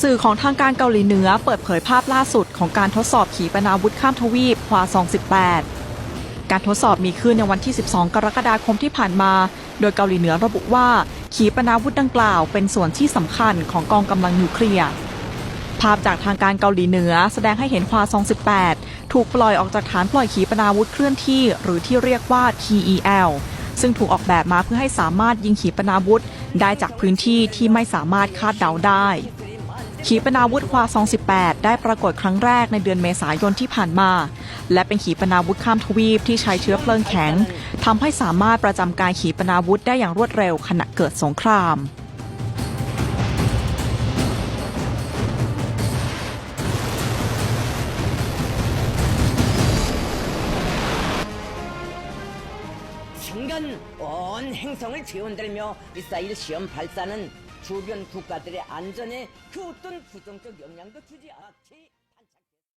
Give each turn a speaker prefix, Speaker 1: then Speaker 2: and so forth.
Speaker 1: สื่อของทางการเกาหลีเหนือเปิดเผยภาพล่าสุดของการทดสอบขีปนาวุธข้ามทวีปฮวาซอง18 การทดสอบมีขึ้นในวันที่ 12 กรกฎาคมที่ผ่านมา โดยเกาหลีเหนือระบุว่า ขีปนาวุธดังกล่าวเป็นส่วนที่สำคัญของกองกำลังนิวเคลียร์ภาพจากทางการเกาหลีเหนือแสดงให้เห็นฮวาซอง18 ถูกปล่อยออกจากฐานปล่อยขีปนาวุธเคลื่อนที่ หรือที่เรียกว่า TEL ซึ่งถูกออกแบบมาเพื่อให้สามารถยิงขีปนาวุธได้จากพื้นที่ที่ไม่สามารถคาดเดาได้ ขีปนาวุธฮวาซอง 18 ได้ปรากฏครั้งแรกในเดือนเมษายนที่ผ่านมา และเป็นขีปนาวุธข้ามทวีปที่ใช้เชื้อเพลิงแข็งทำให้สามารถประจำการขีปนาวุธได้อย่างรวดเร็วขณะเกิดสงคราม
Speaker 2: 장관 온 행성을 지원들며 미사일 시험 발사는 주변 국가들의 안전에 그 어떤 부정적 영향도 주지 않지.